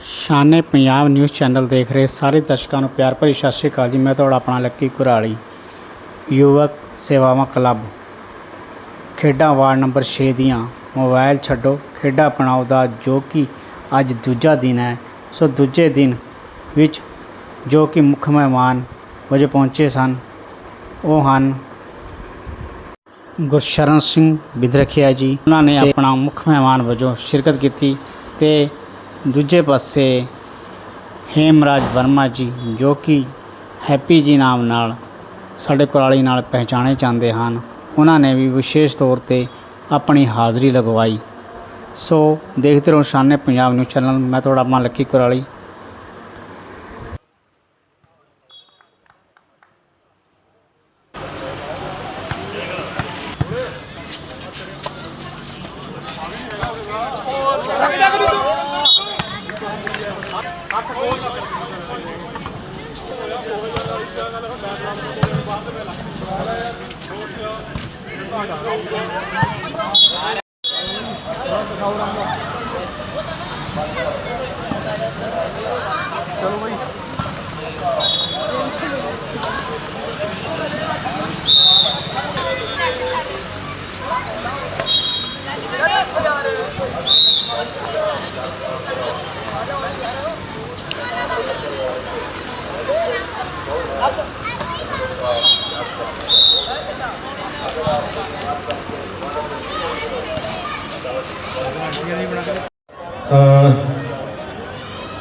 Shane Punjab news channel ਦੇਖ ਰਹੇ ਸਾਰੇ ਦਰਸ਼ਕਾਂ ਨੂੰ ਪਿਆਰ ਭਰੀ ਸਤਿ ਸ਼੍ਰੀ ਅਕਾਲ ਜੀ। ਮੈਂ ਤੁਹਾਡਾ ਆਪਣਾ ਲੱਕੀ ਕੁਰਾਲੀ, ਯੁਵਕ ਸੇਵਾਵਾਂ ਕਲੱਬ। ਖੇਡਾਂ ਵਾਰਡ ਨੰਬਰ 6 ਦੀਆਂ। ਮੋਬਾਈਲ ਛੱਡੋ। ਖੇਡਾਂ ਅਪਣਾਓ ਦਾ ਜੋ ਕਿ ਅੱਜ ਦੂਜਾ ਦਿਨ ਹੈ। ਸੋ ਦੂਜੇ ਦਿਨ ਵਿੱਚ ਜੋ ਕਿ ਮੁੱਖ ਮਹਿਮਾਨ ਵਜੋਂ ਪਹੁੰਚੇ ਸਨ, ਉਹ ਹਨ ਗੁਰਸ਼ਰਨ ਸਿੰਘ ਬਿਦਰਖਿਆ ਜੀ। ਉਹਨਾਂ ਨੇ ਆਪਣਾ ਮੁੱਖ ਮਹਿਮਾਨ ਵਜੋਂ ਸ਼ਿਰਕਤ ਕੀਤੀ ਤੇ ਦੂਜੇ ਪਾਸੇ ਹੇਮਰਾਜ ਵਰਮਾ ਜੀ, ਜੋ ਕਿ ਹੈਪੀ ਜੀ ਨਾਮ ਨਾਲ ਸਾਡੇ ਕੁਰਾਲੀ ਨਾਲ ਪਹਿਚਾਣੇ ਜਾਂਦੇ ਹਨ। ਉਹਨਾਂ ਨੇ ਵੀ ਵਿਸ਼ੇਸ਼ ਤੌਰ ਤੇ ਆਪਣੀ ਹਾਜ਼ਰੀ ਲਗਵਾਈ। ਸੋ ਦੇਖਦੇ ਰਹੋ, ਸ਼ਾਨੇ ਪੰਜਾਬ ਨਿਊਜ਼ ਚੈਨਲ, ਮੈਂ ਤੁਹਾਡਾ ਆਪਣਾ ਲੱਕੀ ਕੁਰਾਲੀ।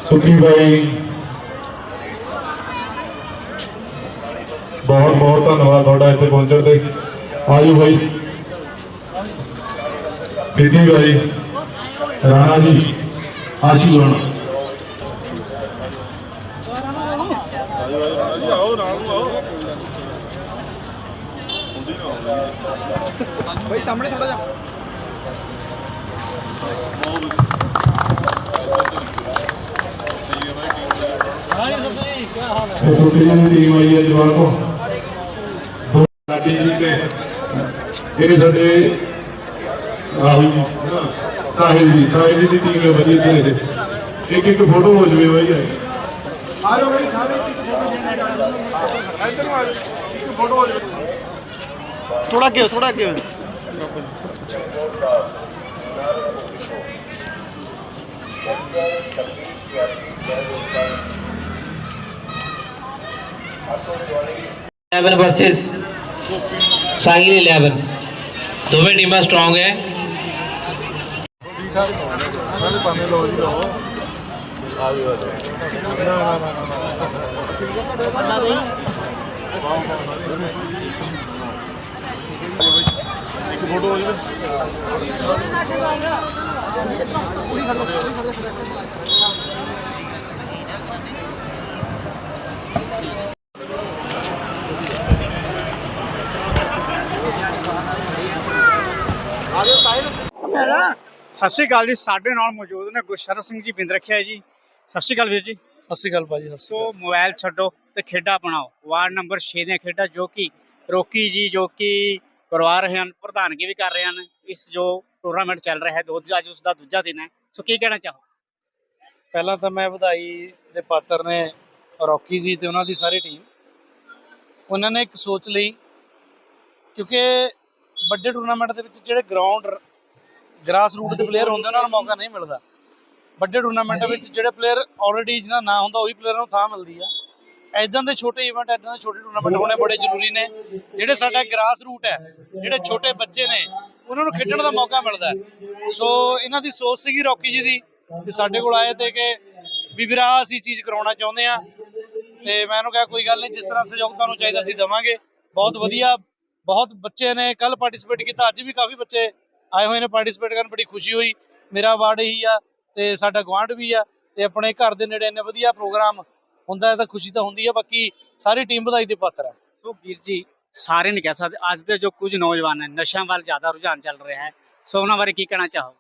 ਸੁਖੀ ਭਾਈ ਬਹੁਤ ਬਹੁਤ ਧੰਨਵਾਦ ਤੁਹਾਡਾ ਇੱਥੇ ਪਹੁੰਚਣ ਤੇ। ਆਜੋ ਬਾਈ। ਪ੍ਰੀਤੀ ਬਾਈ, ਰਾਣਾ ਜੀ ਆਸ਼ੂ ਰਾਣਾ ਇਹ ਸੁਖੀ ਦੀ ਟੀਮ ਆਈ ਹੈ ਜਵਾਕੋ ਲਾਡੀ ਜੀ ਤੇ ਇਹ ਸਾਡੇ ਰਾਹੁਲ ਜੀ ਸਾਹਿਲ ਜੀ ਸਾਹਿਲ ਜੀ ਦੀ ਟੀਮ ਹੈ ਵਧੀਆ ਤੇ ਇਹਦੇ ਇੱਕ ਇੱਕ ਫੋਟੋ ਹੋ ਜਵੇ ਬਾਈ ਆਜੋ ਬਾਈ ਸਾਰੇ ਇੱਕ ਫੋਟੋ ਇੱਧਰ ਨੂੰ ਇੱਕ ਫੋਟੋ ਹੋ ਜਵੇ ਥੋੜਾ ਅੱਗੇ ਥੋੜਾ ਅੱਗੇ इलेवन वर्सेस सांगली इलेवन दोनों बहुत स्ट्रांग है। फ़ोटो ਸਤਿ ਸ਼੍ਰੀ ਅਕਾਲ ਜੀ ਸਾਡੇ ਨਾਲ ਮੌਜੂਦ ਨੇ ਗੁਰਸ਼ਰਨ ਸਿੰਘ ਜੀ ਬਿੰਦਰਖਿਆ ਜੀ। ਸਤਿ ਸ਼੍ਰੀ ਅਕਾਲ ਵੀਰ ਜੀ। ਸਤਿ ਸ਼੍ਰੀ ਅਕਾਲ ਭਾਜੀ ਸੋ ਮੋਬਾਈਲ ਛੱਡੋ ਤੇ ਖੇਡਾਂ ਬਣਾਓ। ਵਾਰਡ ਨੰਬਰ 6 ਦੀਆਂ ਖੇਡਾਂ ਜੋ ਕਿ ਰੋਕੀ ਜੀ ਜੋ ਕਿ ਕਰਵਾ ਰਹੇ ਹਨ ਪ੍ਰਧਾਨਗੀ ਵੀ ਕਰ ਰਹੇ ਹਨ ਇਸ ਜੋ ਟੂਰਨਾਮੈਂਟ ਚੱਲ ਰਿਹਾ ਹੈ ਦੋ ਅੱਜ ਉਸ ਦਾ ਦੂਜਾ ਦਿਨ ਹੈ। ਸੋ ਕੀ ਕਹਿਣਾ ਚਾਹੋ? ਪਹਿਲਾਂ ਤਾਂ ਮੈਂ ਵਧਾਈ ਦੇ ਪਾਤਰ ਨੇ ਰੌਕੀ ਜੀ ਤੇ ਉਹਨਾਂ ਦੀ ਸਾਰੀ ਟੀਮ ਉਹਨਾਂ ਨੇ ਇੱਕ ਸੋਚ ਲਈ ਕਿਉਂਕਿ ਵੱਡੇ ਟੂਰਨਾਮੈਂਟ ਦੇ ਵਿੱਚ ਜਿਹੜੇ ਗਰਾਊਂਡ ਗ੍ਰਾਸ ਰੂਟ ਦੇ ਪਲੇਅਰ ਹੁੰਦੇ ਉਹਨਾਂ ਨੂੰ ਮੌਕਾ ਨਹੀਂ ਮਿਲਦਾ। ਵੱਡੇ ਟੂਰਨਾਮੈਂਟ ਵਿੱਚ ਜਿਹੜੇ ਪਲੇਅਰ ਆਲਰੇਡੀ ਜਿਹਨਾਂ ਨਾਂ ਹੁੰਦਾ ਉਹੀ ਪਲੇਅਰਾਂ ਨੂੰ ਥਾਂ ਮਿਲਦੀ ਆ। ਐਦਾਂ ਦੇ ਛੋਟੇ ਇਵੈਂਟ ਐਦਾਂ ਦੇ ਛੋਟੇ ਟੂਰਨਾਮੈਂਟ ਹੋਣੇ ਬੜੇ ਜ਼ਰੂਰੀ ਨੇ। ਜਿਹੜੇ ਸਾਡਾ ਗ੍ਰਾਸ ਰੂਟ ਹੈ ਜਿਹੜੇ ਛੋਟੇ ਬੱਚੇ ਨੇ ਉਹਨਾਂ ਨੂੰ ਖੇਡਣ ਦਾ ਮੌਕਾ ਮਿਲਦਾ ਹੈ। ਸੋ ਇਹਨਾਂ ਦੀ ਸੋਚ ਸੀਗੀ ਰੌਕੀ ਜੀ ਦੀ ਕਿ ਸਾਡੇ ਕੋਲ ਆਏ ਤੇ ਕਿ ਵੀ ਵੀਰਾ ਅਸੀਂ ਚੀਜ਼ ਕਰਾਉਣਾ ਚਾਹੁੰਦੇ ਆ ਤੇ ਮੈਂ ਉਹਨੂੰ ਕਿਹਾ ਕੋਈ ਗੱਲ ਨਹੀਂ ਜਿਸ ਤਰ੍ਹਾਂ ਸਹਿਯੋਗ ਤੁਹਾਨੂੰ ਚਾਹੀਦਾ ਅਸੀਂ ਦਵਾਂਗੇ। ਬਹੁਤ ਵਧੀਆ ਬਹੁਤ ਬੱਚੇ ਨੇ ਕੱਲ ਪਾਰਟਿਸਿਪੇਟ ਕੀਤਾ ਅੱਜ ਵੀ ਕਾਫੀ ਬੱਚੇ ਆਏ ਹੋਏ ਨੇ ਪਾਰਟਿਸਿਪੇਟ ਕਰਨ ਬੜੀ ਖੁਸ਼ੀ ਹੋਈ। ਮੇਰਾ ਵਾਰਡ ਇਹੀ ਆ ਤੇ ਸਾਡਾ ਗਵਾਂਢ ਵੀ ਆ ਤੇ ਆਪਣੇ ਘਰ ਦੇ ਨੇੜੇ ਇੰਨੇ ਵਧੀਆ ਪ੍ਰੋਗਰਾਮ ਹੁੰਦਾ ਹੈ ਤਾਂ ਖੁਸ਼ੀ ਤਾਂ ਹੁੰਦੀ ਆ ਬਾਕੀ ਸਾਰੀ ਟੀਮ ਵਧਾਈ ਦੇ ਪਾਤਰ ਹੈ ਸੋ ਵੀਰ ਜੀ ਸਾਰੇ ਨਹੀਂ ਕਹਿ ਸਕਦੇ ਅੱਜ ਦੇ ਜੋ ਕੁਝ ਨੌਜਵਾਨ ਹੈ ਨਸ਼ਿਆਂ ਵੱਲ ਜ਼ਿਆਦਾ ਰੁਝਾਨ ਚੱਲ ਰਿਹਾ ਹੈ। ਸੋ ਉਹਨਾਂ ਬਾਰੇ ਕੀ ਕਹਿਣਾ ਚਾਹੋ?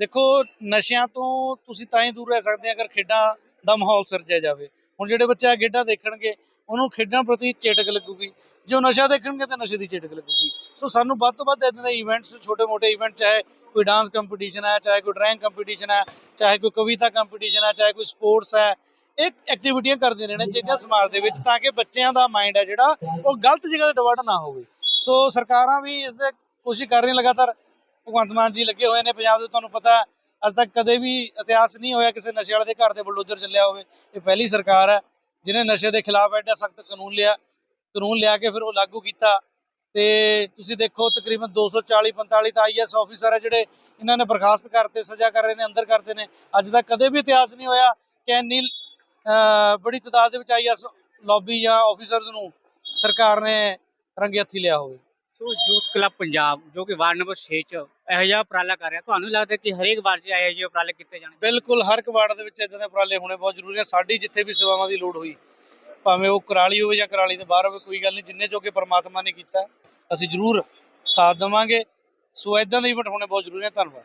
ਦੇਖੋ ਨਸ਼ਿਆਂ ਤੋਂ ਤੁਸੀਂ ਤਾਂ ਹੀ ਦੂਰ ਰਹਿ ਸਕਦੇ ਆ ਅਗਰ ਖੇਡਾਂ ਦਾ ਮਾਹੌਲ ਸਿਰਜਿਆ ਜਾਵੇ। ਹੁਣ ਜਿਹੜੇ ਬੱਚੇ ਆ ਖੇਡਾਂ ਦੇਖਣਗੇ ਉਹਨੂੰ ਖੇਡਾਂ ਪ੍ਰਤੀ ਚੇਟਕ ਲੱਗੂਗੀ। ਜੇ ਉਹ ਨਸ਼ਾ ਦੇਖਣਗੇ ਤਾਂ ਨਸ਼ੇ ਦੀ ਚੇਟਕ ਲੱਗੂਗੀ। ਸੋ ਸਾਨੂੰ ਵੱਧ ਤੋਂ ਵੱਧ ਇਦਾਂ ਦੇ ਇਵੈਂਟਸ ਛੋਟੇ-ਮੋਟੇ ਇਵੈਂਟ ਚਾਹੇ ਕੋਈ ਡਾਂਸ ਕੰਪੀਟੀਸ਼ਨ ਹੈ, ਚਾਹੇ ਕੋਈ ਡਰਾਇੰਗ ਕੰਪੀਟੀਸ਼ਨ ਹੈ, ਚਾਹੇ ਕੋਈ ਕਵਿਤਾ ਕੰਪੀਟੀਸ਼ਨ ਹੈ, ਚਾਹੇ ਕੋਈ ਸਪੋਰਟਸ ਹੈ, ਇਹ ਐਕਟੀਵਿਟੀਆਂ ਕਰਦੇ ਰਹਿਣਾ ਚਾਹੀਦੀਆਂ ਸਮਾਜ ਦੇ ਵਿੱਚ ਤਾਂ ਕਿ ਬੱਚਿਆਂ ਦਾ ਮਾਈਂਡ ਹੈ ਜਿਹੜਾ, ਉਹ ਗਲਤ ਜਗ੍ਹਾ ਤੇ ਡਿਵਰਟ ਨਾ ਹੋਵੇ। ਸੋ ਸਰਕਾਰਾਂ ਵੀ ਇਸ ਦੇ ਕੋਸ਼ਿਸ਼ ਕਰ ਰਹੀਆਂ ਲਗਾਤਾਰ। ਭਗਵੰਤ ਮਾਨ ਜੀ ਲੱਗੇ ਹੋਏ ਨੇ ਪੰਜਾਬ ਦੇ, ਤੁਹਾਨੂੰ ਪਤਾ ਅੱਜ ਤੱਕ ਕਦੇ ਵੀ ਇਤਿਹਾਸ ਨਹੀਂ ਹੋਇਆ ਕਿਸੇ ਨਸ਼ੇ ਵਾਲੇ ਦੇ ਘਰ ਦੇ ਬਲਡੋਜ਼ਰ ਚੱਲਿਆ ਹੋਵੇ। ਇਹ ਪਹਿਲੀ ਸਰਕਾਰ ਹੈ। ਜਿਨੇ ਨਸ਼ੇ ਦੇ ਖਿਲਾਫ ਐਡਾ ਸਖਤ ਕਾਨੂੰਨ ਲਿਆ ਕਾਨੂੰਨ ਲਿਆ ਕੇ ਫਿਰ ਉਹ ਲਾਗੂ ਕੀਤਾ। ਤੇ ਤੁਸੀਂ ਦੇਖੋ ਤਕਰੀਬਨ 240 45 ਤਾਂ ਆਈਐਸ ਆਫੀਸਰ ਹੈ ਜਿਹੜੇ ਇਹਨਾਂ ਨੇ ਬਰਖਾਸਤ ਕਰਤੇ, ਸਜ਼ਾ ਕਰ ਰਹੇ ਨੇ, ਅੰਦਰ ਕਰਤੇ ਨੇ। ਅੱਜ ਤੱਕ ਕਦੇ ਵੀ ਇਤਿਹਾਸ ਨਹੀਂ ਹੋਇਆ ਕਿ ਇੰਨੀ ਬੜੀ ਤਾਦਾਦ ਦੇ ਵਿੱਚ ਆਈਐਸ ਲੌਬੀ ਜਾਂ ਆਫੀਸਰਸ ਨੂੰ ਸਰਕਾਰ ਨੇ ਰੰਗੇ ਹੱਥੀ ਲਿਆ ਹੋਵੇ। ਸੋ ਯੂਥ ਕਲੱਬ ਪੰਜਾਬ ਜੋ ਕਿ ਵਾਰਡ ਨੰਬਰ 6 ਚ ਇਹੋ ਜਿਹਾ ਉਪਰਾਲਾ ਕਰ ਰਿਹਾ। ਤੁਹਾਨੂੰ ਲੱਗਦਾ ਕਿ ਹਰੇਕ ਵਾਰ 'ਚ ਇਹੋ ਜਿਹੇ ਉਪਰਾਲੇ ਕੀਤੇ ਜਾਣੇ ਬਿਲਕੁਲ ਹਰ ਇੱਕ ਵਾਰਡ ਦੇ ਵਿੱਚ ਇਦਾਂ ਦੇ ਉਪਰਾਲੇ ਹੋਣੇ ਬਹੁਤ ਜ਼ਰੂਰੀ ਹੈ ਸਾਡੀ ਜਿੱਥੇ ਵੀ ਸੇਵਾਵਾਂ ਦੀ ਲੋੜ ਹੋਈ ਭਾਵੇਂ ਉਹ ਕਰਾਲੀ ਹੋਵੇ ਜਾਂ ਕਰਾਲੀ ਦੇ ਬਾਹਰ ਹੋਵੇ ਕੋਈ ਗੱਲ ਨਹੀਂ ਜਿੰਨੇ ਜੋਗੇ ਪ੍ਰਮਾਤਮਾ ਨੇ ਕੀਤਾ ਅਸੀਂ ਜ਼ਰੂਰ ਸਾਥ ਦੇਵਾਂਗੇ। ਸੋ ਇਦਾਂ ਦੇ ਇਵੈਂਟ ਹੋਣੇ ਬਹੁਤ ਜ਼ਰੂਰੀ ਨੇ ਧੰਨਵਾਦ।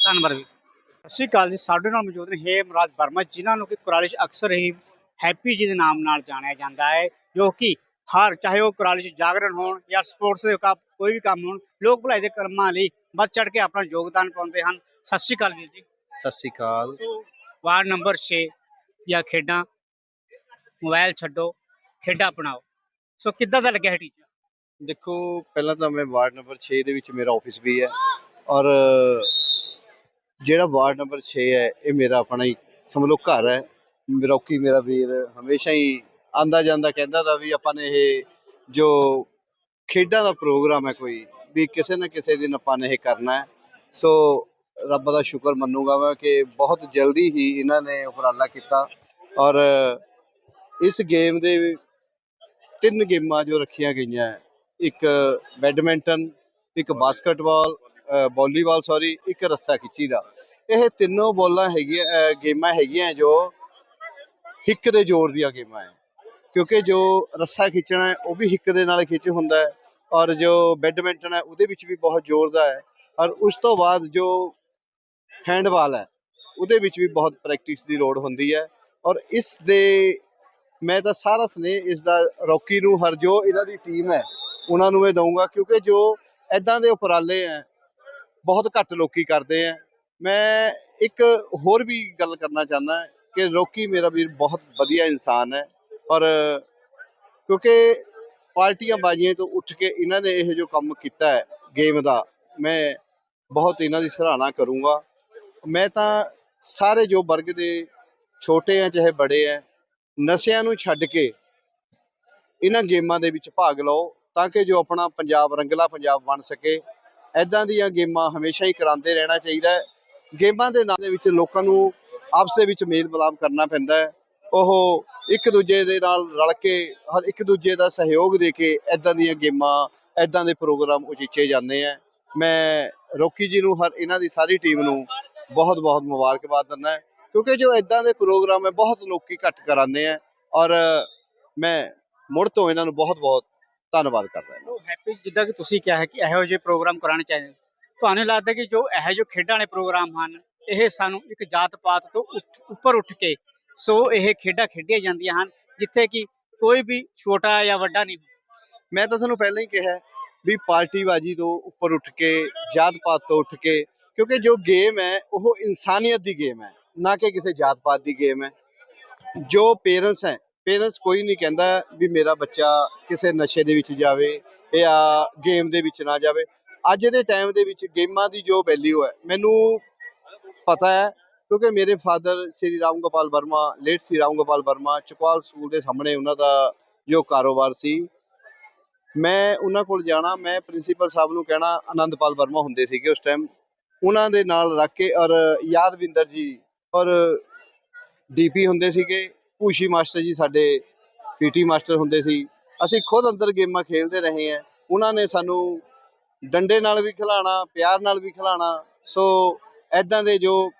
ਧੰਨਵਾਦ ਵੀ ਸਤਿ ਸ਼੍ਰੀ ਅਕਾਲ ਜੀ। ਸਾਡੇ ਨਾਲ ਮੌਜੂਦ ਨੇ ਹੇਮਰਾਜ ਵਰਮਾ ਜਿਨ੍ਹਾਂ ਨੂੰ ਕਿ ਕੁਰਾਲੀ 'ਚ ਅਕਸਰ ਹੀ ਹੈਪੀ ਜੀ ਦੇ ਨਾਮ ਨਾਲ ਜਾਣਿਆ ਜਾਂਦਾ ਹੈ ਜੋ ਕਿ ਹਰ ਚਾਹੇ ਉਹ ਕੁਰਾਲੀ 'ਚ ਜਾਗਰਣ ਹੋਣ ਜਾਂ ਸਪੋਰਟਸ ਦੇ ਕੰਮ ਕੋਈ ਵੀ ਕੰਮ ਹੋਣ ਲੋਕ ਭਲਾਈ ਦੇ ਕਰਮਾਂ ਲਈ ਵੱਧ ਚੜ ਕੇ ਆਪਣਾ ਯੋਗਦਾਨ ਪਾਉਂਦੇ ਹਨ। ਸਤਿ ਸ਼੍ਰੀ ਅਕਾਲ ਵੀਰ ਜੀ। ਸਤਿ ਸ਼੍ਰੀ ਅਕਾਲ। ਸੋ ਵਾਰਡ ਨੰਬਰ 6 ਦੀਆਂ ਖੇਡਾਂ ਮੋਬਾਈਲ ਛੱਡੋ ਖੇਡਾਂ ਅਪਣਾਓ। ਸੋ ਕਿੱਦਾਂ ਦਾ ਲੱਗਿਆ ਟੀਚਰ ਦੇਖੋ ਪਹਿਲਾਂ ਤਾਂ ਮੈਂ ਵਾਰਡ ਨੰਬਰ 6 ਦੇ ਵਿੱਚ ਮੇਰਾ ਆਫਿਸ ਵੀ ਹੈ ਔਰ ਜਿਹੜਾ ਵਾਰਡ ਨੰਬਰ 6 ਹੈ ਇਹ ਮੇਰਾ ਆਪਣਾ ਹੀ ਸਮਝ ਲਓ ਘਰ ਹੈ। ਰੌਕੀ ਮੇਰਾ ਵੀਰ ਹਮੇਸ਼ਾ ਹੀ ਆਂਦਾ ਜਾਂਦਾ ਕਹਿੰਦਾ ਦਾ ਵੀ ਆਪਾਂ ਨੇ ਇਹ ਜੋ ਖੇਡਾਂ ਦਾ ਪ੍ਰੋਗਰਾਮ ਹੈ ਕੋਈ, ਵੀ ਕਿਸੇ ਨਾ ਕਿਸੇ ਦਿਨ ਆਪਾਂ ਨੇ ਇਹ ਕਰਨਾ ਹੈ। ਸੋ ਰੱਬ ਦਾ ਸ਼ੁਕਰ ਮੰਨੂਗਾ ਮੈਂ ਕਿ ਬਹੁਤ ਜਲਦੀ ਹੀ ਇਹਨਾਂ ਨੇ ਉਪਰਾਲਾ ਕੀਤਾ ਔਰ ਇਸ ਗੇਮ ਦੇ ਤਿੰਨ ਗੇਮਾਂ ਜੋ ਰੱਖੀਆਂ ਗਈਆਂ ਇੱਕ ਬੈਡਮਿੰਟਨ, ਇੱਕ ਬਾਸਕਟਬਾਲ ਵਾਲੀਬਾਲ, ਸੌਰੀ, ਇੱਕ ਰੱਸਾ ਖਿੱਚੀ ਦਾ। ਇਹ ਤਿੰਨੋਂ ਬੋਲਾਂ ਹੈਗੀਆਂ ਗੇਮਾਂ ਹੈਗੀਆਂ ਜੋ ਹਿੱਕ ਦੇ ਜ਼ੋਰ ਦੀਆਂ ਗੇਮਾਂ ਹੈ। ਕਿਉਂਕਿ ਜੋ ਰੱਸਾ ਖਿੱਚਣਾ ਹੈ, ਉਹ ਵੀ ਹਿੱਕ ਦੇ ਨਾਲ ਖਿੱਚ ਹੁੰਦਾ ਹੈ ਔਰ ਜੋ ਬੈਡਮਿੰਟਨ ਹੈ, ਉਹਦੇ ਵਿੱਚ ਵੀ ਬਹੁਤ ਜ਼ੋਰ ਦਾ ਹੈ ਔਰ ਉਸ ਤੋਂ ਬਾਅਦ ਜੋ ਹੈਂਡਬਾਲ ਹੈ, ਉਹਦੇ ਵਿੱਚ ਵੀ ਬਹੁਤ ਪ੍ਰੈਕਟਿਸ ਦੀ ਲੋੜ ਹੁੰਦੀ ਹੈ ਔਰ ਇਸ ਦੇ ਮੈਂ ਤਾਂ ਸਾਰਾ ਸਨੇਹ ਇਸ ਦਾ ਰੌਕੀ ਨੂੰ ਹਰ ਜੋ ਇਹਨਾਂ ਦੀ ਟੀਮ ਹੈ, ਉਹਨਾਂ ਨੂੰ ਇਹ ਦਊਂਗਾ ਕਿਉਂਕਿ ਜੋ ਐਦਾਂ ਦੇ ਉਪਰਾਲੇ ਹੈ, ਬਹੁਤ ਘੱਟ ਲੋਕੀ ਕਰਦੇ ਆ ਮੈਂ ਇੱਕ ਹੋਰ ਵੀ ਗੱਲ ਕਰਨਾ ਚਾਹੁੰਦਾ ਕਿ ਰੌਕੀ ਮੇਰਾ ਵੀਰ ਬਹੁਤ ਵਧੀਆ ਇਨਸਾਨ ਹੈ। ਔਰ ਕਿਉਂਕਿ ਪਾਰਟੀਆਂ ਬਾਜੀਆਂ ਤੋਂ ਉੱਠ ਕੇ ਇਹਨਾਂ ਨੇ ਇਹ ਜੋ ਕੰਮ ਕੀਤਾ ਹੈ ਗੇਮ ਦਾ, ਮੈਂ ਬਹੁਤ ਇਹਨਾਂ ਦੀ ਸਰਾਹਨਾ ਕਰੂੰਗਾ। ਮੈਂ ਤਾਂ ਸਾਰੇ ਜੋ ਵਰਗ ਦੇ ਛੋਟੇ ਆ, ਚਾਹੇ ਬੜੇ ਆ, ਨਸ਼ਿਆਂ ਨੂੰ ਛੱਡ ਕੇ ਇਹਨਾਂ ਗੇਮਾਂ ਦੇ ਵਿੱਚ ਭਾਗ ਲਓ, ਤਾਂ ਕਿ ਜੋ ਆਪਣਾ ਪੰਜਾਬ ਰੰਗਲਾ ਪੰਜਾਬ ਬਣ ਸਕੇ। ਐਦਾਂ ਦੀਆਂ ਗੇਮਾਂ ਹਮੇਸ਼ਾ ਹੀ ਕਰਾਉਂਦੇ ਰਹਿਣਾ ਚਾਹੀਦਾ ਹੈ। ਗੇਮਾਂ ਦੇ ਨਾਂ ਦੇ ਵਿੱਚ ਲੋਕਾਂ ਨੂੰ ਆਪਸ ਦੇ ਵਿੱਚ ਮੇਲ ਮਿਲਾਪ ਕਰਨਾ ਪੈਂਦਾ ਹੈ। ਉਹ ਇੱਕ ਦੂਜੇ ਦੇ ਨਾਲ ਰਲ ਕੇ, ਹਰ ਇੱਕ ਦੂਜੇ ਦਾ ਸਹਿਯੋਗ ਦੇ ਕੇ ਐਦਾਂ ਦੀਆਂ ਗੇਮਾਂ ਐਦਾਂ ਦੇ ਪ੍ਰੋਗਰਾਮ ਉਚੀਚੇ ਜਾਂਦੇ ਆ। ਮੈਂ ਰੋਕੀ ਜੀ ਨੂੰ, ਹਰ ਇਹਨਾਂ ਦੀ ਸਾਰੀ ਟੀਮ ਨੂੰ ਬਹੁਤ ਬਹੁਤ ਮੁਬਾਰਕਬਾਦ ਦਿੰਦਾ ਕਿਉਂਕਿ ਜੋ ਐਦਾਂ ਦੇ ਪ੍ਰੋਗਰਾਮ ਹੈ, ਬਹੁਤ ਲੋਕੀ ਘੱਟ ਕਰਾਉਂਦੇ ਆ ਔਰ ਮੈਂ ਮੁੜ ਤੋਂ ਇਹਨਾਂ ਨੂੰ ਬਹੁਤ ਬਹੁਤ ਧੰਨਵਾਦ ਕਰਦਾ ਹਾਂ। ਹੈਪੀ ਜਿੱਦਾਂ ਕਿ ਤੁਸੀਂ ਕਿਹਾ ਹੈ ਕਿ ਇਹੋ ਜਿਹੇ ਪ੍ਰੋਗਰਾਮ ਕਰਾਉਣੇ ਚਾਹੀਦੇ ਤੁਹਾਨੂੰ ਲੱਗਦਾ ਕਿ ਜੋ ਇਹੋ ਜਿਹੇ ਖੇਡਾਂ ਵਾਲੇ ਪ੍ਰੋਗਰਾਮ ਹਨ, ਇਹ ਸਾਨੂੰ ਇੱਕ ਜਾਤ ਪਾਤ ਤੋਂ ਉੱਠ- ਉੱਪਰ ਉੱਠ ਕੇ ਸੋ ਇਹ ਖੇਡਾਂ ਖੇਡੀਆਂ ਜਾਂਦੀਆਂ ਹਨ, ਜਿੱਥੇ ਕਿ ਕੋਈ ਵੀ ਛੋਟਾ ਜਾਂ ਵੱਡਾ ਨਹੀਂ ਮੈਂ ਤਾਂ ਤੁਹਾਨੂੰ ਪਹਿਲਾਂ ਹੀ ਕਿਹਾ ਵੀ ਪਾਰਟੀਬਾਜ਼ੀ ਤੋਂ ਉੱਪਰ ਉੱਠ ਕੇ ਜਾਤ ਪਾਤ ਤੋਂ ਉੱਠ ਕੇ, ਕਿਉਂਕਿ ਜੋ ਗੇਮ ਹੈ, ਉਹ ਇਨਸਾਨੀਅਤ ਦੀ ਗੇਮ ਹੈ, ਨਾ ਕਿ ਕਿਸੇ ਜਾਤ ਪਾਤ ਦੀ ਗੇਮ ਹੈ। ਜੋ ਪੇਰੈਂਟਸ ਹੈ, ਪੇਰੈਂਟਸ ਕੋਈ ਨਹੀਂ ਕਹਿੰਦਾ ਵੀ ਮੇਰਾ ਬੱਚਾ ਕਿਸੇ ਨਸ਼ੇ ਦੇ ਵਿੱਚ ਜਾਵੇ ਜਾਂ ਗੇਮ ਦੇ ਵਿੱਚ ਨਾ ਜਾਵੇ। ਅੱਜ ਦੇ ਟਾਈਮ ਦੇ ਵਿੱਚ ਗੇਮਾਂ ਦੀ ਜੋ ਵੈਲਿਊ ਹੈ, ਮੈਨੂੰ ਪਤਾ ਹੈ ਕਿਉਂਕਿ ਮੇਰੇ father Shri Ram Gopal Varma late Shri Ram Gopal Varma Chakwal school ਦੇ ਸਾਹਮਣੇ ਉਹਨਾਂ ਦਾ ਜੋ ਕਾਰੋਬਾਰ ਸੀ। ਮੈਂ ਉਹਨਾਂ ਕੋਲ ਜਾਣਾ, ਮੈਂ ਪ੍ਰਿੰਸੀਪਲ ਸਾਹਿਬ ਨੂੰ ਕਹਿਣਾ, ਆਨੰਦਪਾਲ ਵਰਮਾ ਹੁੰਦੇ ਸੀਗੇ ਉਸ ਟਾਈਮ ਉਹਨਾਂ ਦੇ ਨਾਲ ਰੱਖ ਕੇ ਔਰ ਯਾਦਵਿੰਦਰ ਜੀ ਔਰ ਡੀਪੀ ਹੁੰਦੇ ਸੀਗੇ, ਭੂਸ਼ੀ ਮਾਸਟਰ ਜੀ ਸਾਡੇ ਪੀਟੀ ਮਾਸਟਰ ਹੁੰਦੇ ਸੀ। ਅਸੀਂ ਖੁਦ ਅੰਦਰ ਗੇਮਾਂ ਖੇਡਦੇ ਰਹੇ ਹਾਂ। ਉਹਨਾਂ ਨੇ ਸਾਨੂੰ ਡੰਡੇ ਨਾਲ ਵੀ ਖਿਲਾਣਾ, ਪਿਆਰ ਨਾਲ ਵੀ ਖਿਲਾਣਾ। ਸੋ ਐਦਾਂ ਦੇ ਜੋ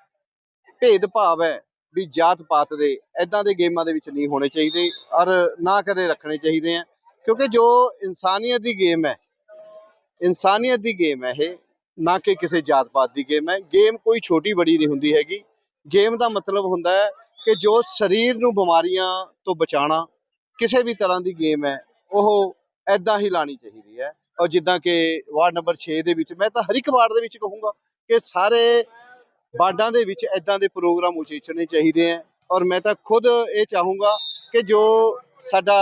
ਭੇਦ ਭਾਵ ਹੈ ਵੀ ਜਾਤ ਪਾਤ ਦੇ ਐਦਾਂ ਦੇ ਗੇਮਾਂ ਦੇ ਵਿੱਚ ਨਹੀਂ ਹੋਣੇ ਚਾਹੀਦੇ ਔਰ ਨਾ ਕਦੇ ਰੱਖਣੇ ਚਾਹੀਦੇ ਆ। ਕਿਉਂਕਿ ਜੋ ਇਨਸਾਨੀਅਤ ਦੀ ਗੇਮ ਹੈ, ਇਨਸਾਨੀਅਤ ਦੀ ਗੇਮ ਹੈ ਇਹ, ਨਾ ਕਿ ਕਿਸੇ ਜਾਤ ਪਾਤ ਦੀ ਗੇਮ ਹੈ। ਗੇਮ ਕੋਈ ਛੋਟੀ ਬੜੀ ਨਹੀਂ ਹੁੰਦੀ ਹੈਗੀ। ਗੇਮ ਦਾ ਮਤਲਬ ਹੁੰਦਾ ਹੈ ਕਿ ਜੋ ਸਰੀਰ ਨੂੰ ਬਿਮਾਰੀਆਂ ਤੋਂ ਬਚਾਉਣਾ, ਕਿਸੇ ਵੀ ਤਰ੍ਹਾਂ ਦੀ ਗੇਮ ਹੈ, ਉਹ ਐਦਾਂ ਹੀ ਲਾਣੀ ਚਾਹੀਦੀ ਹੈ। ਔਰ ਜਿੱਦਾਂ ਕਿ ਵਾਰਡ ਨੰਬਰ 6 ਦੇ ਵਿੱਚ, ਮੈਂ ਤਾਂ ਹਰ ਇੱਕ ਵਾਰਡ ਦੇ ਵਿੱਚ ਕਹੂੰਗਾ ਕਿ ਸਾਰੇ ਵਾਰਡਾਂ ਦੇ ਵਿੱਚ ਐਦਾਂ ਦੇ ਪ੍ਰੋਗਰਾਮ ਉਚੇਚਣੇ ਚਾਹੀਦੇ ਹੈ ਔਰ ਮੈਂ ਤਾਂ ਖੁਦ ਇਹ ਚਾਹੂੰਗਾ ਕਿ ਜੋ ਸਾਡਾ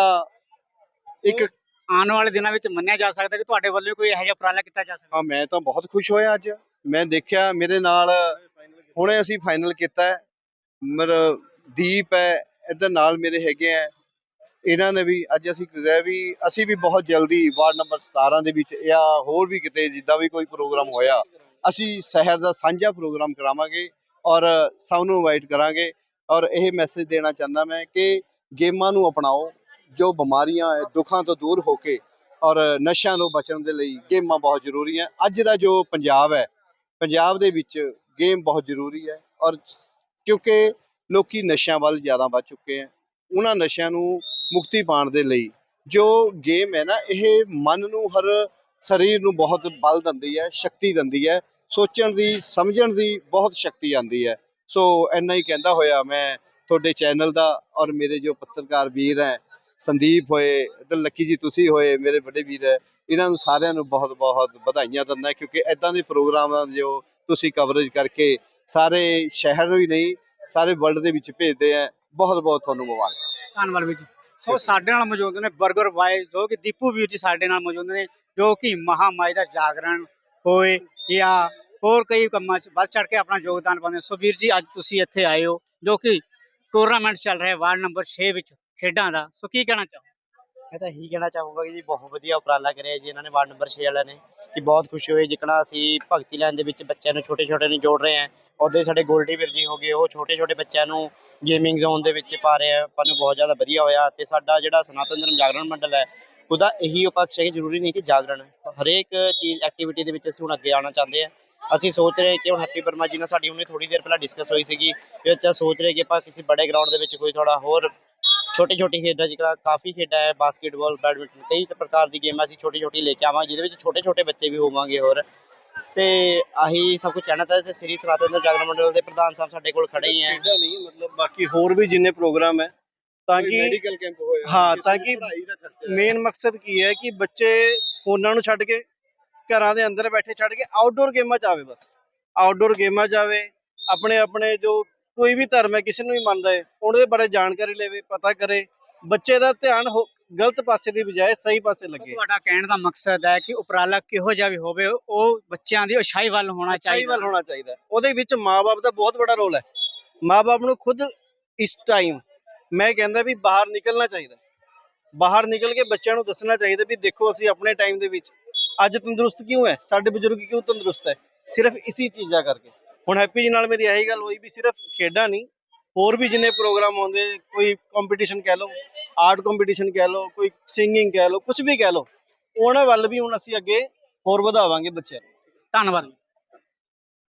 ਇੱਕ ਆਉਣ ਵਾਲੇ ਦਿਨਾਂ ਵਿੱਚ ਮੰਨਿਆ ਜਾ ਸਕਦਾ ਕਿ ਤੁਹਾਡੇ ਵੱਲੋਂ ਕੋਈ ਇਹੋ ਜਿਹਾ ਉਪਰਾਲਾ ਕੀਤਾ ਜਾ ਸਕਦਾ? ਹਾਂ ਮੈਂ ਤਾਂ ਬਹੁਤ ਖੁਸ਼ ਹੋਇਆ ਅੱਜ। ਮੈਂ ਦੇਖਿਆ ਮੇਰੇ ਨਾਲ ਹੁਣੇ ਅਸੀਂ ਫਾਈਨਲ ਕੀਤਾ ਮਰ ਦੀਪ ਹੈ ਇੱਧਰ ਨਾਲ ਮੇਰੇ ਹੈਗੇ ਆ। ਇਹਨਾਂ ਨੇ ਵੀ ਅੱਜ ਅਸੀਂ ਕਿਹਾ ਵੀ ਅਸੀਂ ਵੀ ਬਹੁਤ ਜਲਦੀ ਵਾਰਡ ਨੰਬਰ 17 ਦੇ ਵਿੱਚ ਜਾਂ ਹੋਰ ਵੀ ਕਿਤੇ ਜਿੱਦਾਂ ਵੀ ਕੋਈ ਪ੍ਰੋਗਰਾਮ ਹੋਇਆ ਅਸੀਂ ਸ਼ਹਿਰ ਦਾ ਸਾਂਝਾ ਪ੍ਰੋਗਰਾਮ ਕਰਾਵਾਂਗੇ ਔਰ ਸਭ ਨੂੰ ਇਨਵਾਈਟ ਕਰਾਂਗੇ ਔਰ ਇਹ ਮੈਸੇਜ ਦੇਣਾ ਚਾਹੁੰਦਾ ਮੈਂ ਕਿ ਗੇਮਾਂ ਨੂੰ ਅਪਣਾਓ, ਜੋ ਬਿਮਾਰੀਆਂ ਹੈ ਦੁੱਖਾਂ ਤੋਂ ਦੂਰ ਹੋ ਕੇ ਔਰ ਨਸ਼ਿਆਂ ਤੋਂ ਬਚਣ ਦੇ ਲਈ ਗੇਮਾਂ ਬਹੁਤ ਜ਼ਰੂਰੀ ਹੈ। ਅੱਜ ਦਾ ਜੋ ਪੰਜਾਬ ਹੈ, ਪੰਜਾਬ ਦੇ ਵਿੱਚ ਗੇਮ ਬਹੁਤ ਜ਼ਰੂਰੀ ਹੈ ਔਰ ਕਿਉਂਕਿ ਲੋਕੀ ਨਸ਼ਿਆਂ ਵੱਲ ਜ਼ਿਆਦਾ ਵੱਧ ਚੁੱਕੇ ਹੈ। ਉਹਨਾਂ ਨਸ਼ਿਆਂ ਨੂੰ ਮੁਕਤੀ ਪਾਉਣ ਦੇ ਲਈ ਜੋ ਗੇਮ ਹੈ ਨਾ, ਇਹ ਮਨ ਨੂੰ ਹਰ ਸਰੀਰ ਨੂੰ ਬਹੁਤ ਬਲ ਦਿੰਦੀ ਹੈ ਸ਼ਕਤੀ ਦਿੰਦੀ ਹੈ ਸੋਚਣ ਦੀ ਸਮਝਣ ਦੀ ਬਹੁਤ ਸ਼ਕਤੀ ਆਉਂਦੀ ਹੈ। ਸੋ ਇੰਨਾ ਹੀ ਕਹਿੰਦਾ ਹੋਇਆ ਮੈਂ ਤੁਹਾਡੇ ਚੈਨਲ ਦਾ ਔਰ ਮੇਰੇ ਜੋ ਪੱਤਰਕਾਰ ਵੀਰ ਹੈ ਸੰਦੀਪ ਹੋਏ ਇੱਧਰ ਲੱਕੀ ਜੀ ਤੁਸੀਂ ਹੋਏ ਮੇਰੇ ਵੱਡੇ ਵੀਰ ਹੈ ਇਹਨਾਂ ਨੂੰ ਸਾਰਿਆਂ ਨੂੰ ਬਹੁਤ ਬਹੁਤ ਵਧਾਈਆਂ ਦਿੰਦਾ ਕਿਉਂਕਿ ਐਦਾਂ ਦੇ ਪ੍ਰੋਗਰਾਮਾਂ ਜੋ ਤੁਸੀਂ ਕਵਰੇਜ ਕਰਕੇ ਸਾਰੇ ਸ਼ਹਿਰ ਨੂੰ ਹੀ ਨਹੀਂ ਸਾਰੇ ਵਰਲਡ ਦੇ ਵਿੱਚ ਭੇਜਦੇ ਆ ਬਹੁਤ ਬਹੁਤ ਤੁਹਾਨੂੰ ਮੁਬਾਰਕ। ਧੰਨਵਾਦ ਵੀਰ ਜੀ। ਸੋ ਸਾਡੇ ਨਾਲ ਮੌਜੂਦ ਨੇ 버ਗਰ ਬਾਏ ਜੋ ਕਿ ਦੀਪੂ ਵੀਰ ਜੀ ਸਾਡੇ ਨਾਲ ਮੌਜੂਦ ਨੇ। ਜੋ ਕਿ ਮਹਾਮਾਈ ਦਾ ਜਾਗਰਣ ਹੋਏ ਜਾਂ ਹੋਰ ਕਈ ਕੰਮਾਂ 'ਚ ਵੱਧ ਚੜ ਕੇ ਆਪਣਾ ਯੋਗਦਾਨ ਪਾਉਂਦੇ। ਸੋ ਵੀਰ ਜੀ, ਅੱਜ ਤੁਸੀਂ ਇੱਥੇ ਆਏ ਹੋ ਜੋ ਕਿ ਟੂਰਨਾਮੈਂਟ ਚੱਲ ਰਿਹਾ ਵਾਰਡ ਨੰਬਰ 6 ਵਿੱਚ ਖੇਡਾਂ ਦਾ। ਸੋ ਕੀ ਕਹਿਣਾ ਚਾਹੋ ਮੈਂ ਤਾਂ ਇਹੀ ਕਹਿਣਾ ਚਾਹੂੰਗਾ ਕਿ ਜੀ ਬਹੁਤ ਵਧੀਆ ਉਪਰਾਲਾ ਕਰਿਆ ਜੀ ਇਹਨਾਂ ਨੇ ਵਾਰਡ ਨੰਬਰ 6 ਵਾਲਿਆਂ ਨੇ, ਕਿ ਬਹੁਤ ਖੁਸ਼ੀ ਹੋਈ ਜਿਕਣਾ ਅਸੀਂ ਭਗਤੀ ਲਾਈਨ ਦੇ ਵਿੱਚ ਬੱਚਿਆਂ ਨੂੰ ਛੋਟੇ ਛੋਟੇ ਨੂੰ ਜੋੜ ਰਹੇ ਹਾਂ। ਉਹਦੇ ਸਾਡੇ ਗੋਲਡੀ ਵੀਰ ਜੀ ਹੋ ਗਏ, ਉਹ ਛੋਟੇ ਛੋਟੇ ਬੱਚਿਆਂ ਨੂੰ ਗੇਮਿੰਗ ਜ਼ੋਨ ਦੇ ਵਿੱਚ ਪਾ ਰਹੇ ਆ। ਪਰ ਨੂੰ ਬਹੁਤ ਜ਼ਿਆਦਾ ਵਧੀਆ ਹੋਇਆ ਤੇ ਸਾਡਾ ਜਿਹੜਾ ਸਨਾਤਨ ਧਰਮ ਜਾਗਰਣ ਮੰਡਲ ਹੈ ਉਹਦਾ ਇਹੀ ਉਪਕਸ਼ ਹੈ ਕਿ ਜ਼ਰੂਰੀ ਨਹੀਂ ਕਿ ਜਾਗਰਣ ਹਰੇਕ ਚੀਜ਼ ਐਕਟੀਵਿਟੀ ਦੇ ਵਿੱਚ ਅਸੀਂ ਹੁਣ ਅੱਗੇ ਆਉਣਾ ਚਾਹੁੰਦੇ ਹਾਂ। ਅਸੀਂ ਸੋਚ ਰਹੇ ਕਿ ਹੁਣ ਹੈਪੀ ਵਰਮਾ ਜੀ ਨਾਲ ਸਾਡੀ ਹੁਣੇ ਥੋੜੀ ਦੇਰ ਪਹਿਲਾਂ ਡਿਸਕਸ ਹੋਈ ਸੀਗੀ ਕਿ ਅੱਛਾ ਸੋਚ ਰਹੇ ਕਿ ਆਪਾਂ ਕਿਸੇ ਬੜੇ ਗਰਾਊਂਡ ਦੇ ਵਿੱਚ ਕੋਈ ਥੋੜਾ ਹੋਰ ਛੋਟੀ ਛੋਟੀ ਖੇਡਾਂ ਜਿਹੜਾ ਕਾਫੀ ਖੇਡਾਂ ਹੈ ਬਾਸਕਟਬਾਲ ਬੈਡਮਿੰਟਨ ਕਈ ਪ੍ਰਕਾਰ ਦੀ ਗੇਮਾਂ ਅਸੀਂ ਛੋਟੀ ਛੋਟੀ ਲੈ ਕੇ ਆਵਾਂਗੇ, ਜਿਹਦੇ ਵਿੱਚ ਛੋਟੇ ਛੋਟੇ ਬੱਚੇ ਵੀ ਹੋਵਾਂਗੇ ਹੋਰ। ਤੇ ਆਹੀ ਸਭ ਕੁਝ ਕਹਿਣਾ ਤਾਂ ਤੇ ਸ੍ਰੀ ਸਨਾਤਨ ਜਾਗਰਣ ਮੰਡਲ ਦੇ ਪ੍ਰਧਾਨ ਸਾਹਿਬ ਸਾਡੇ ਕੋਲ ਖੜੇ ਹੀ ਹੈ। ਨਹੀਂ, ਮਤਲਬ ਬਾਕੀ ਹੋਰ ਵੀ ਜਿੰਨੇ ਪ੍ਰੋਗਰਾਮ ਹੈ ਤਾਂ ਕਿ ਮੈਡੀਕਲ ਕੈਂਪ ਹੋਇਆ ਹਾਂ, ਤਾਂ ਦੀ ਕਿ ਦਾ। ਮੇਨ ਮਕਸਦ ਕੀ ਹੈ ਕਿ ਬੱਚੇ ਫੋਨਾਂ ਨੂੰ ਛੱਡ ਕੇ ਘਰਾਂ ਦੇ ਅੰਦਰ ਬੈਠੇ ਛੱਡ ਕੇ ਆਊਟਡੋਰ ਗੇਮਾਂ 'ਚ ਆਵੇ ਬਸ ਆਊਟਡੋਰ ਗੇਮਾਂ 'ਚ ਆਵੇ ਆਪਣੇ ਆਪਣੇ ਜੋ ਕੋਈ ਵੀ ਧਰਮ ਹੈ ਕਿਸੇ ਨੂੰ ਵੀ ਮੰਨਦਾ ਹੈ ਉਹਦੇ ਬਾਰੇ ਜਾਣਕਾਰੀ ਲਵੇ ਪਤਾ ਕਰੇ ਬੱਚੇ ਦਾ ਧਿਆਨ ਗਲਤ ਪਾਸੇ ਦੀ ਬਜਾਏ ਸਹੀ ਪਾਸੇ ਲੱਗੇ ਤੁਹਾਡਾ ਕਹਿਣ ਦਾ ਮਕਸਦ ਹੈ ਕਿ ਉਪਰਾਲਾ ਕਿਹੋ ਜਿਹਾ ਵੀ ਹੋਵੇ ਉਹ ਬੱਚਿਆਂ ਦੀ ਉਛਾਈ ਵੱਲ ਹੋਣਾ ਚਾਹੀਦਾ ਵੱਲ ਹੋਣਾ ਚਾਹੀਦਾ। ਉਹਦੇ ਵਿੱਚ ਮਾਪੇ ਦਾ ਬਹੁਤ ਵੱਡਾ ਰੋਲ ਹੈ ਮਾਪੇ ਨੂੰ ਖੁਦ ਇਸ ਟਾਈਮ ਮੈਂ ਕਹਿੰਦਾ ਵੀ ਬਾਹਰ ਨਿਕਲਣਾ ਚਾਹੀਦਾ ਬਾਹਰ ਨਿਕਲ ਕੇ ਬੱਚਿਆਂ ਨੂੰ ਦੱਸਣਾ ਚਾਹੀਦਾ ਵੀ ਦੇਖੋ ਅਸੀਂ ਆਪਣੇ ਟਾਈਮ ਦੇ ਵਿੱਚ ਅੱਜ ਤੰਦਰੁਸਤ ਕਿਉਂ ਹੈ? ਸਾਡੇ ਬਜ਼ੁਰਗ ਕਿਉਂ ਤੰਦਰੁਸਤ ਹੈ? ਸਿਰਫ ਇਸੀ ਚੀਜ਼ਾਂ ਕਰਕੇ। ਹੁਣ ਹੈਪੀ ਜੀ ਨਾਲ ਮੇਰੀ ਇਹੀ ਗੱਲ ਹੋਈ ਵੀ ਸਿਰਫ ਖੇਡਾਂ ਨਹੀਂ, ਹੋਰ ਵੀ ਜਿੰਨੇ ਪ੍ਰੋਗਰਾਮ ਆਉਂਦੇ, ਕੋਈ ਕੰਪੀਟੀਸ਼ਨ ਕਹਿ ਲਓ ਆਰਟ ਕੰਪੀਟੀਸ਼ਨ ਕਹਿ ਲਓ, ਕੋਈ ਸਿੰਗਿੰਗ ਕਹਿ ਲਓ ਕੁਝ ਵੀ ਕਹਿ ਲਓ, ਉਹਨਾਂ ਵੱਲ ਵੀ ਹੁਣ ਅਸੀਂ ਅੱਗੇ ਹੋਰ ਵਧਾਵਾਂਗੇ ਬੱਚਿਆਂ ਨੂੰ। ਧੰਨਵਾਦ।